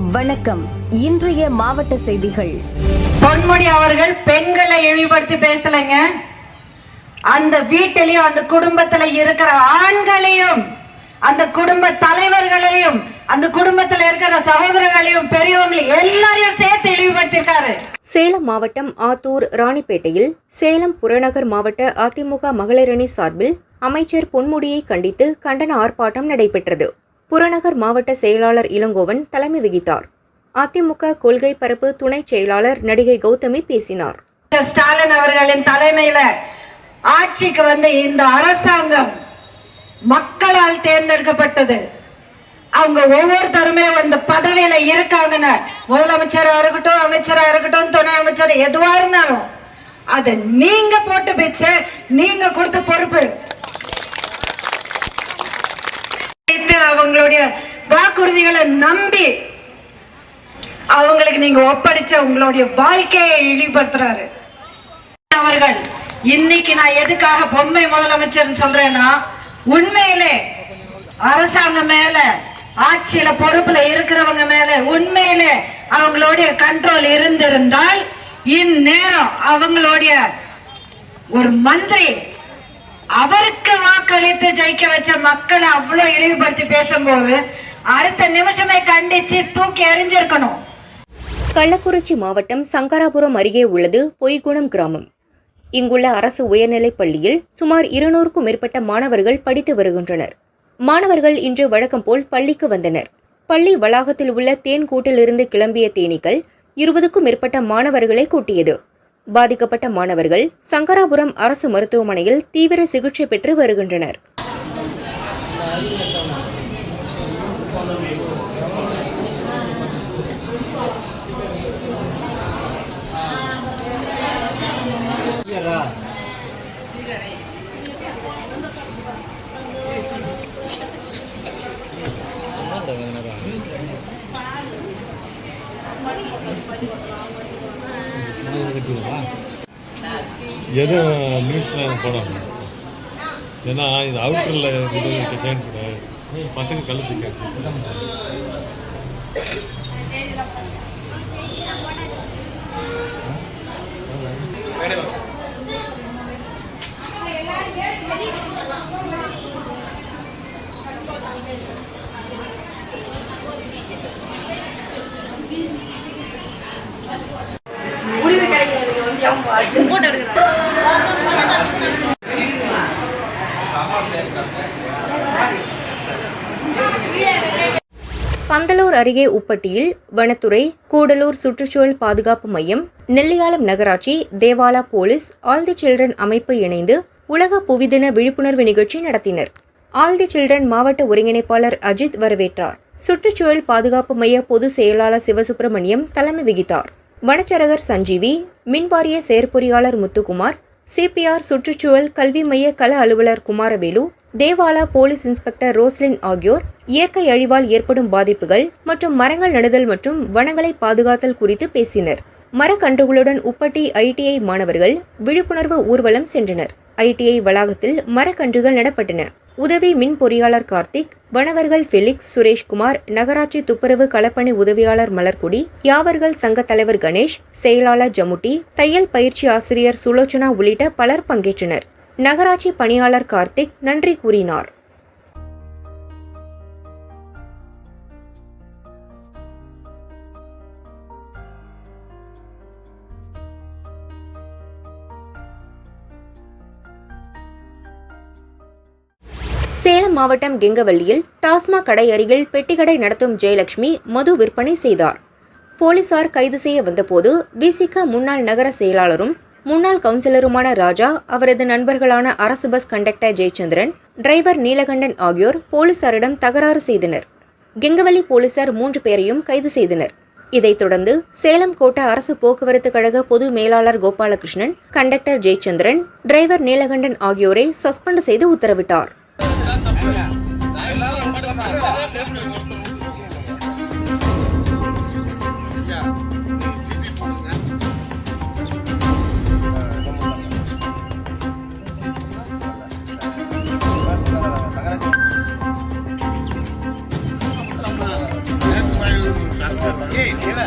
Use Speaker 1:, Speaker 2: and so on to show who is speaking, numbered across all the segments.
Speaker 1: வணக்கம். இன்றைய மாவட்ட செய்திகள்.
Speaker 2: பொன்முடி அவர்கள் பெண்களை இழிவுபடுத்தி பேசலைங்க. அந்த வீட்டிலையும் அந்த குடும்பத்துல இருக்கிற ஆண்களையும் அந்த குடும்ப தலைவர்களையும் அந்த குடும்பத்துல இருக்கிற சகோதரர்களையும் பெரியவங்களையும் எல்லாரையும் சேர்த்து இழிவுபடுத்திருக்காரு
Speaker 3: சேலம் மாவட்டம் ஆத்தூர் ராணிப்பேட்டையில் சேலம் புறநகர் மாவட்ட அதிமுக மகளிரணி சார்பில் அமைச்சர் பொன்முடியை கண்டித்து கண்டன ஆர்ப்பாட்டம் நடைபெற்றது. புறநகர் மாவட்ட செயலாளர் இளங்கோவன் தலைமை வகித்தார். அதிமுக கொள்கை பரப்பு துணைச் செயலாளர் நடிகை கௌதமி பேசினார்.
Speaker 2: ஸ்டாலின் அவர்களின் தலைமையில ஆட்சிக்கு வந்த இந்த அரசாங்கம் மக்களால் தேர்ந்தெடுக்கப்பட்டது. அவங்க ஒவ்வொருத்தருமே அந்த பதவியில இருக்காங்கன்னு முதலமைச்சரா இருக்கட்டும் அமைச்சரா இருக்கட்டும் துணை அமைச்சர் எதுவா இருந்தாலும் அதை நீங்க போட்டு பிச்ச நீங்க கொடுத்த பொறுப்பு வைத்து அவங்களுடைய வாக்குறுதிகளை நம்பி அவங்களுக்கு நீங்க ஒப்படைச்ச உங்களுடைய வாழ்க்கையை இழிவுபடுத்துறாரு. அவர்கள் இன்னைக்கு நான் எதுக்காக பொம்மை முதலமைச்சர் சொல்றேன்னா உண்மையிலே அரசாங்கம் மேல ஆட்சியில பொறுப்புல இருக்கிறவங்க மேல உண்மையிலே அவங்களுடைய கண்ட்ரோல் இருந்திருந்தால் இந்நேரம் அவங்களுடைய ஒரு மந்திரி அவருக்கு வாக்களித்து ஜெயிக்க வச்ச மக்களை அவ்வளவு இழிவுபடுத்தி பேசும்போது அடுத்த நிமிஷமே கண்டிச்சு தூக்கி எறிஞ்சிருக்கணும்.
Speaker 3: கள்ளக்குறிச்சி மாவட்டம் சங்கராபுரம் அருகே உள்ளது பொய்குணம் கிராமம். இங்குள்ள அரசு உயர்நிலைப் பள்ளியில் சுமார் இருநூறுக்கும் மேற்பட்ட மாணவர்கள் படித்து வருகின்றனர். மாணவர்கள் இன்று வழக்கம் போல் பள்ளிக்கு வந்தனர். பள்ளி வளாகத்தில் உள்ள தேன் கூட்டிலிருந்து கிளம்பிய தேனீக்கள் இருபதுக்கும் மேற்பட்ட மாணவர்களை கூட்டியது. பாதிக்கப்பட்ட மாணவர்கள் சங்கராபுரம் அரசு மருத்துவமனையில் தீவிர சிகிச்சை பெற்று வருகின்றனர்.
Speaker 4: எதுவும் நியூஸில் போடாங்க ஏன்னா இது அவுட்டரில் இது பண்ண பசங்க கழுத்து கேட்டு.
Speaker 3: பந்தலூர் அருகே உப்பட்டியில் வனத்துறை கூடலூர் சுற்றுச்சூழல் பாதுகாப்பு மையம் நெல்லியாளம் நகராட்சி Devala police all the children அமைப்பு இணைந்து உலக புவிதின விழிப்புணர்வு நிகழ்ச்சி நடத்தினர். ஆல் தி சில்ட்ரன் மாவட்ட ஒருங்கிணைப்பாளர் அஜித் வரவேற்றார். சுற்றுச்சூழல் பாதுகாப்பு மைய பொதுச் செயலாளர் சிவசுப்பிரமணியம் தலைமை வகித்தார். வனச்சரகர் சஞ்சீவி மின்வாரிய செயற்பொறியாளர் முத்துக்குமார் சிபிஆர் சுற்றுச்சூழல் கல்வி மைய கள அலுவலர் Kumaravelu Devala police inspector Roslin ஆகியோர் இயற்கை அழிவால் ஏற்படும் பாதிப்புகள் மற்றும் மரங்கள் நடுதல் மற்றும் வனங்களை பாதுகாத்தல் குறித்து பேசினர். மரக்கன்றுகளுடன் உப்பட்டி ஐடிஐ மாணவர்கள் விழிப்புணர்வு ஊர்வலம் சென்றனர். ஐடிஐ வளாகத்தில் மரக்கன்றுகள் நடப்பட்டன. உதவி மின் பொறியாளர் கார்த்திக் வனவர்கள் ஃபெலிக்ஸ் சுரேஷ்குமார் நகராட்சி துப்புரவு களப்பணி உதவியாளர் மலர்கொடி யாவர்கள் சங்க தலைவர் கணேஷ் செயலாளர் ஜமுட்டி தையல் பயிற்சி ஆசிரியர் சுலோச்சனா உள்ளிட்ட பலர் பங்கேற்றனர். நகராட்சி பணியாளர் கார்த்திக் நன்றி கூறினார். சேலம் மாவட்டம் கெங்கவல்லியில் டாஸ்மாக் கடை அருகில் பெட்டிக்கடை நடத்தும் ஜெயலட்சுமி மது விற்பனை செய்தார். போலீசார் கைது செய்ய வந்தபோது விசிக முன்னாள் நகர செயலாளரும் முன்னாள் கவுன்சிலருமான ராஜா அவரது நண்பர்களான அரசு bus conductor Jayachandran driver Neelakandan ஆகியோர் போலீசாரிடம் தகராறு செய்தனர். கெங்கவல்லி போலீசார் மூன்று பேரையும் கைது செய்தனர். இதைத் தொடர்ந்து சேலம் கோட்ட அரசு போக்குவரத்து கழக பொது மேலாளர் கோபாலகிருஷ்ணன் கண்டக்டர் ஜெயச்சந்திரன் டிரைவர் நீலகண்டன் ஆகியோரை சஸ்பெண்ட் செய்து உத்தரவிட்டார்.
Speaker 4: உங்களுக்கு தெரியுமா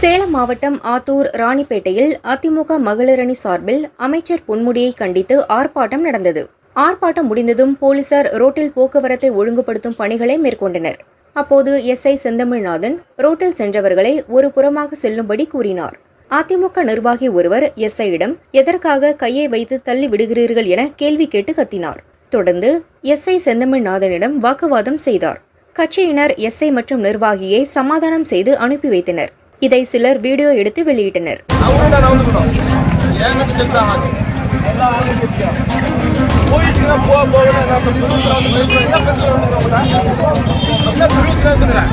Speaker 3: சேலம் மாவட்டம் ஆத்தூர் ராணிப்பேட்டையில் அதிமுக மகளிரணி சார்பில் அமைச்சர் பொன்முடியை கண்டித்து ஆர்ப்பாட்டம் நடந்தது. ஆர்ப்பாட்டம் முடிந்ததும் போலீசார் ரோட்டில் போக்குவரத்தை ஒழுங்குபடுத்தும் பணிகளை மேற்கொண்டனர். அப்போது எஸ்ஐ செந்தமிழ்நாதன் ரோட்டில் சென்றவர்களை ஒரு புறமாக செல்லும்படி கூறினார். அதிமுக நிர்வாகி ஒருவர் எஸ்ஐயிடம் எதற்காக கையை வைத்து தள்ளி விடுகிறீர்கள் என கேள்வி கேட்டு கத்தினார். தொடர்ந்து எஸ்ஐ செந்தமிழ்நாதனிடம் வாக்குவாதம் செய்தார். கட்சியினர் எஸ்ஐ மற்றும் நிர்வாகியை சமாதானம் செய்து அனுப்பி வைத்தனர். இதை சிலர் வீடியோ எடுத்து வெளியிட்டனர்.
Speaker 5: போயிட்டு தான் போக போக நம்ம திருவிழா திருவிழா